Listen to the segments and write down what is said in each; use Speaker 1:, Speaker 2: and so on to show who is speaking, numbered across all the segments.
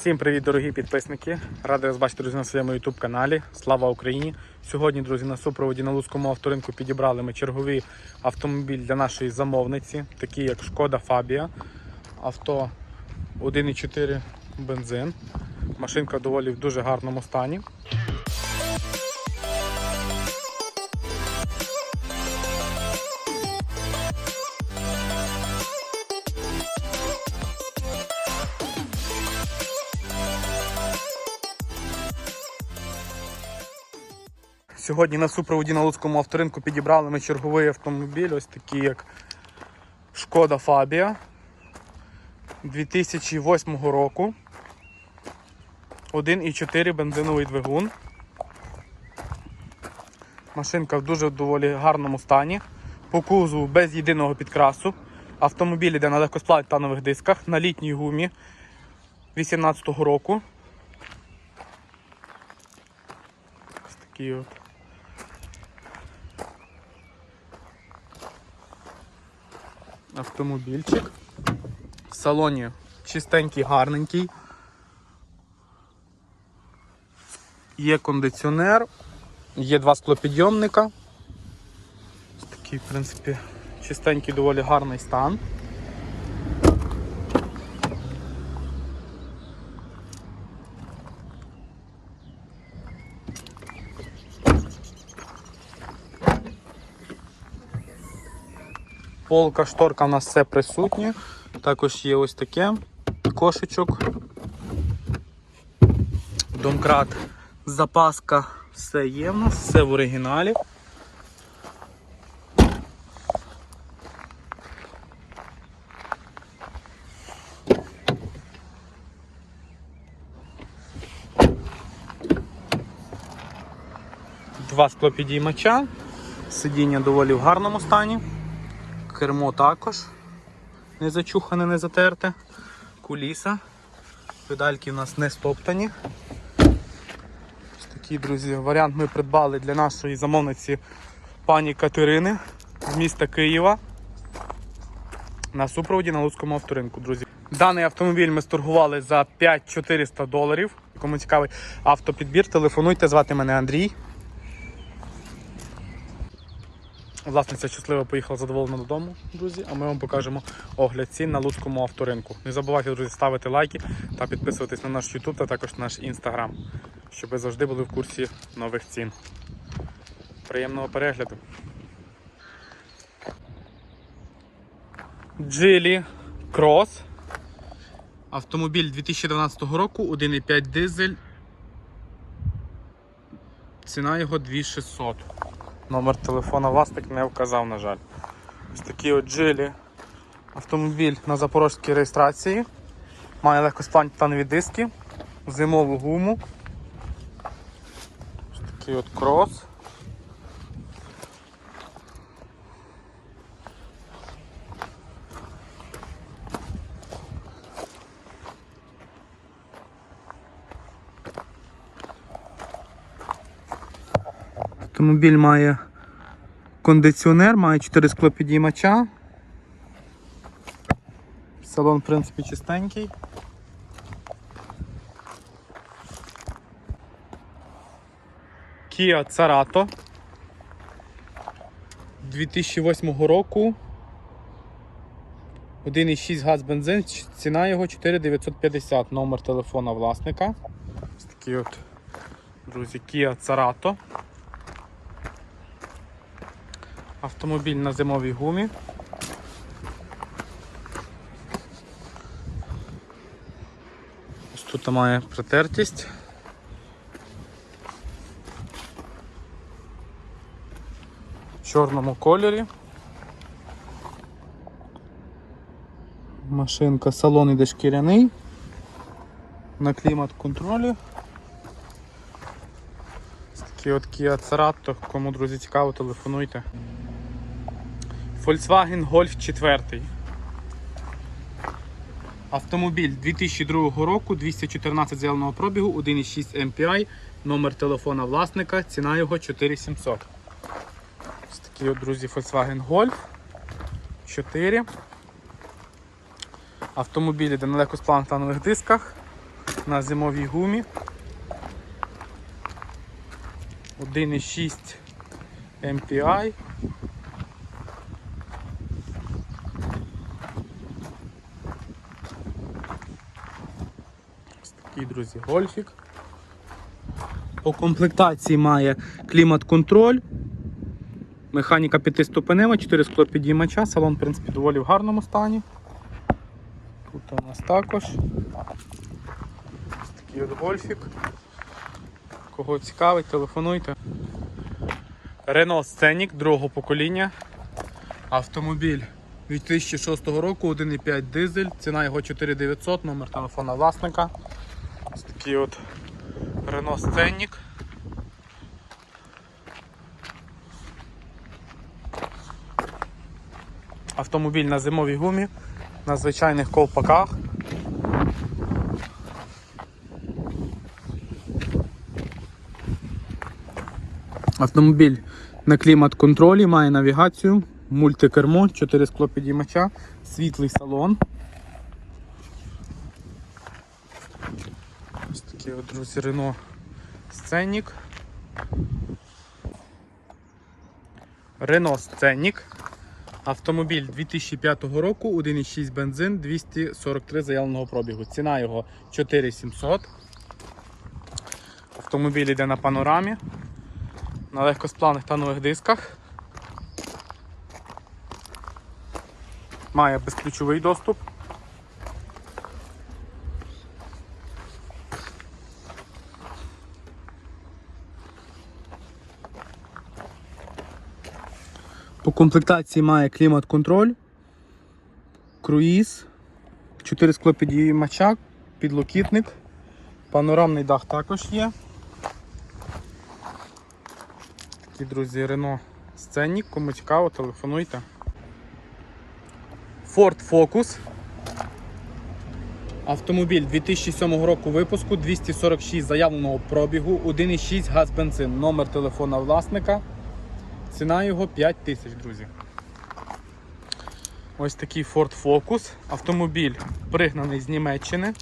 Speaker 1: Всім привіт, дорогі підписники! Радий вас бачити, друзі, на своєму YouTube каналі. Слава Україні! Сьогодні, друзі, на супроводі на Луцькому авторинку підібрали ми черговий автомобіль для нашої замовниці, такий як Шкода Фабія. Авто 1,4 бензин. Машинка доволі в дуже гарному стані. Сьогодні на супроводі на Луцькому авторинку підібрали ми черговий автомобіль, ось такий як Шкода Фабія 2008 року. 1,4 бензиновий двигун. Машинка в дуже доволі гарному стані. По кузову без єдиного підкрасу. Автомобіль йде на легкосплавних дисках на літній гумі 2018 року. Ось такий от. Автомобільчик. В салоні чистенький, гарненький. Є кондиціонер, є два склопідйомника. Такий, в принципі, чистенький, доволі гарний стан. Полка, шторка у нас все присутнє. Також є ось таке кошечок. Домкрат, запаска, все є в нас, все в оригіналі. Два склопідіймача, сидіння доволі в гарному стані. Кермо також не зачухане, не затерте. Куліса. Педальки у нас не стоптані. Ось такий, друзі, варіант ми придбали для нашої замовниці пані Катерини з міста Києва. На супроводі на Луцькому авторинку, друзі. Даний автомобіль ми сторгували за 5400 доларів. Кому цікавий автопідбір, телефонуйте, звати мене Андрій. Власниця щасливо поїхала задоволена додому, друзі, а ми вам покажемо огляд цін на Луцькому авторинку. Не забувайте, друзі, ставити лайки та підписуватись на наш YouTube та також на наш Instagram, щоб ви завжди були в курсі нових цін. Приємного перегляду. Джилі Крос. Автомобіль 2012 року, 1,5 дизель. Ціна його 2600. Номер телефона власник не вказав, на жаль. Ось такі от джилі. Автомобіль на запорожській реєстрації. Має легкосплантанові диски, зимову гуму. Ось такий от крос. Автомобіль має кондиціонер, має 4 склопідіймача. Салон, в принципі, чистенький. Kia Cerato 2008 року. 1,6 газ бензин, ціна його 4950, номер телефона власника. Ось такий от, друзі, Kia Cerato. Автомобіль на зимовій гумі. Ось тут має протертість. В чорному кольорі. Машинка, салон іде шкіряний. На клімат контролі. Ось Такий от Kia Cerato, кому, друзі, цікаво, телефонуйте. Volkswagen Golf 4. Автомобіль 2002 року, 214 зеленого пробігу, 1,6 MPI, номер телефона власника, ціна його 4700. Ось такий от, друзі, Volkswagen Golf 4. Автомобіль йде на легкосплавних дисках. на зимовій гумі. 1,6 MPI. Ось такий, друзі, гольфік. По комплектації має клімат-контроль, механіка п'ятиступенева, 4 склопідіймача, салон, в принципі, доволі в гарному стані. Тут у нас також ось такий от гольфік. Кого цікавить, телефонуйте. Renault Scenic другого покоління. Автомобіль 2006 року, 1,5 дизель, ціна його 4900, номер телефона власника. Такий от Renault Scenic. Автомобіль на зимовій гумі, на звичайних ковпаках. Автомобіль на клімат-контролі, має навігацію, мультикермо, 4 склопідіймача, світлий салон. Такий от, друзі, Renault Scenic. Renault Scenic. Автомобіль 2005 року, 1,6 бензин, 243 заявленого пробігу. Ціна його 4700. Автомобіль йде на панорамі, на легкосплавних та нових дисках. Має безключовий доступ. Комплектації має клімат-контроль, круїз, 4 склопідіймача, підлокітник, панорамний дах також є. Такі, друзі, Renault Scenic, кому цікаво, телефонуйте. Ford Focus. Автомобіль 2007 року випуску, 246 заявленого пробігу, 1,6 газ бензин, номер телефона власника. Ціна його 5 тисяч, друзі. Ось такий Ford Focus. Автомобіль пригнаний з Німеччини.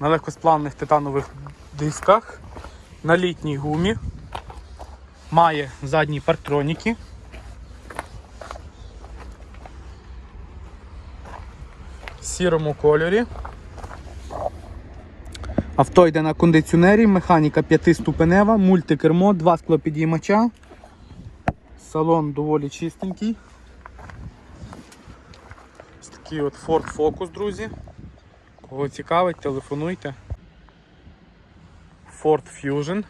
Speaker 1: На легкосплавних титанових дисках, на літній гумі. Має задні парктроніки. В сірому кольорі. Авто йде на кондиціонері, механіка п'ятиступенева, мультикермо, два склопідіймача. Салон доволі чистенький. Ось такий от Ford Focus, друзі. Кого цікавить, телефонуйте. Ford Fusion.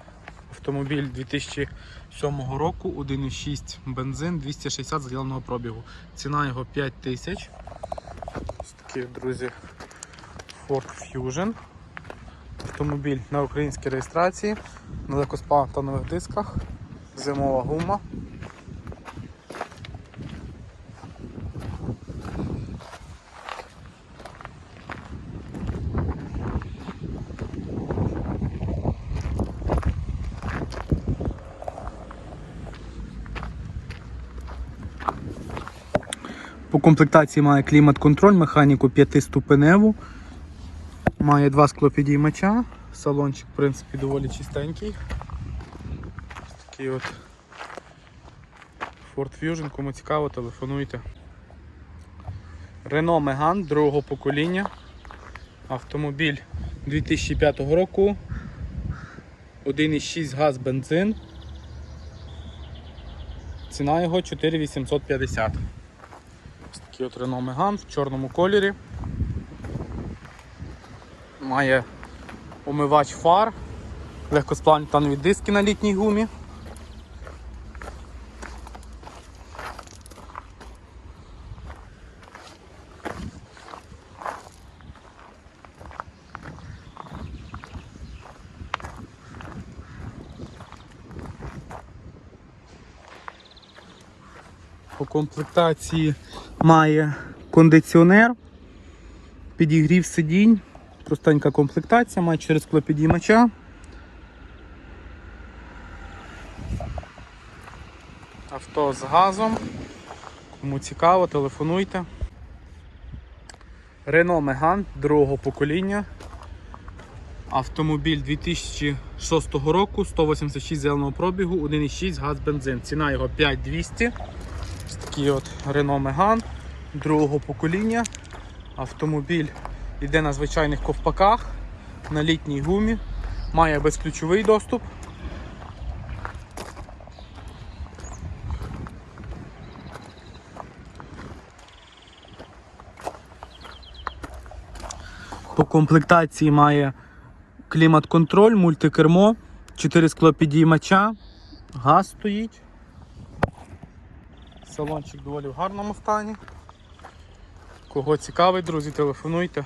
Speaker 1: Автомобіль 2007 року, 1,6 бензин, 260 заявленого пробігу. Ціна його 5 тисяч. Ось такий, друзі, Ford Fusion. Автомобіль на українській реєстрації, на легкосплавних та дисках, зимова гума. По комплектації має клімат-контроль, механіку 5-ступеневу. Має два склопідіймача. Салончик, в принципі, доволі чистенький. Ось такий от Ford Fusion, кому цікаво, телефонуйте. Renault Megane другого покоління. Автомобіль 2005 року. 1,6 газ бензин. Ціна його 4850. Ось такий от Renault Megane в чорному кольорі. Має омивач фар, легкосплавні танові диски на літній гумі. По комплектації має кондиціонер, підігрів сидінь, простенька комплектація, має через склопідіймача. Авто з газом. Кому цікаво, телефонуйте. Renault Megane другого покоління. Автомобіль 2006 року, 186 зеленого пробігу, 1,6 газ бензин. Ціна його 5200. Ось такий от Renault Megane другого покоління. Автомобіль йде на звичайних ковпаках, на літній гумі, має безключовий доступ. По комплектації має клімат-контроль, мультикермо, 4 склопідіймача, газ стоїть. Салончик доволі в гарному стані. Кого цікавить, друзі, телефонуйте.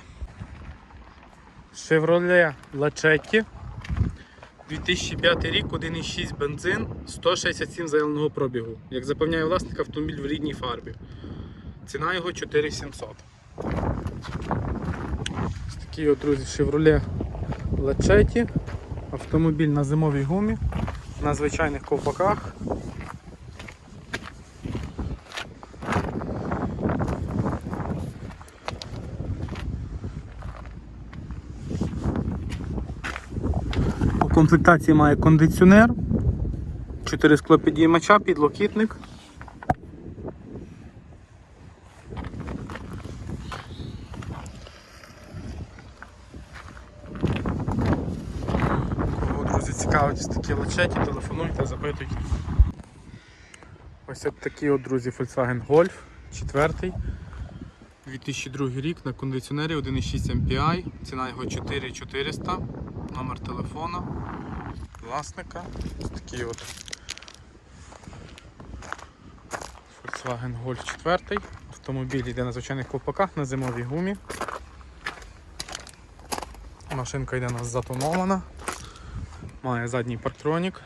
Speaker 1: Chevrolet Lachetti 2005 рік, 1,6 бензин, 167 заявленого пробігу. Як запевняє власник, автомобіль в рідній фарбі. Ціна його 4700. Ось от, друзі, Chevrolet Lachetti. Автомобіль на зимовій гумі, на звичайних ковпаках. Комплектації має кондиціонер, 4 склопідіймача, підлокітник. Кого, друзі, цікавить такі лачеті, телефонуйте, запитуйте. Ось от такий от, друзі, Volkswagen Golf 4. 2002 рік на кондиціонері 1,6 MPI, ціна його 4400, номер телефона власника. Такий от Volkswagen Golf 4. Автомобіль йде на звичайних колпаках на зимовій гумі. Машинка йде у нас затонована, має задній парктронік.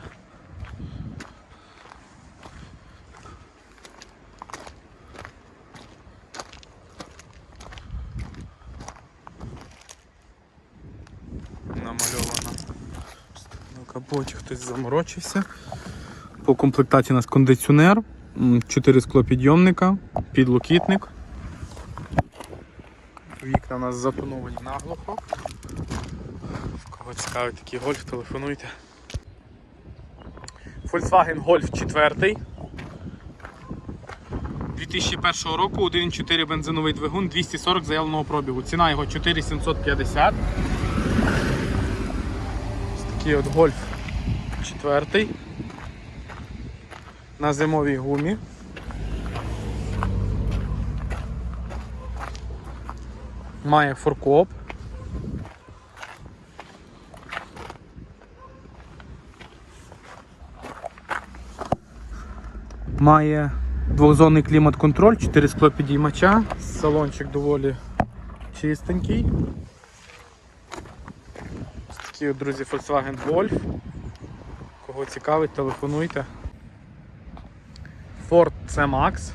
Speaker 1: намальована. На капоті хтось заморочився. По комплектації у нас кондиціонер, 4 склопідйомника, підлокітник. Вікна у нас затоновані наглухо. Кого цікавить такий гольф, телефонуйте. Volkswagen Golf 4. 2001 року 1.4 бензиновий двигун 240 заявленого пробігу. Ціна його 4750. Такий от гольф четвертий. На зимовій гумі. Має форкоп. Має двохзонний клімат-контроль, 4 склопідіймача, салончик доволі чистенький. Ось такий друзі, Volkswagen Golf. Кого цікавить, телефонуйте. Ford C-Max.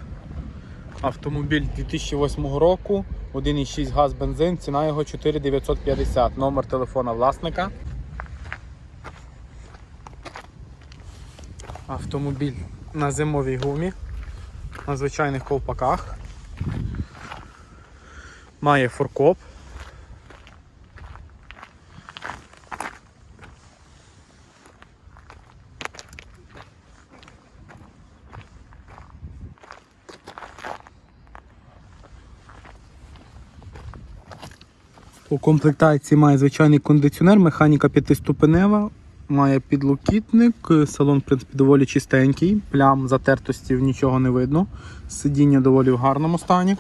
Speaker 1: Автомобіль 2008 року, 1,6 газ бензин, ціна його 4950. Номер телефона власника. Автомобіль на зимовій гумі, на звичайних ковпаках. Має форкоп. У комплектації має звичайний кондиціонер, механіка п'ятиступенева, має підлокітник, салон в принципі, доволі чистенький, плям затертості нічого не видно. Сидіння доволі в гарному стані.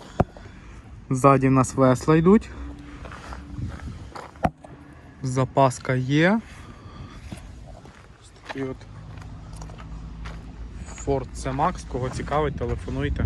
Speaker 1: Ззаді в нас весла йдуть. Запаска є. Ось такий от Ford C-Max, кого цікавить, телефонуйте.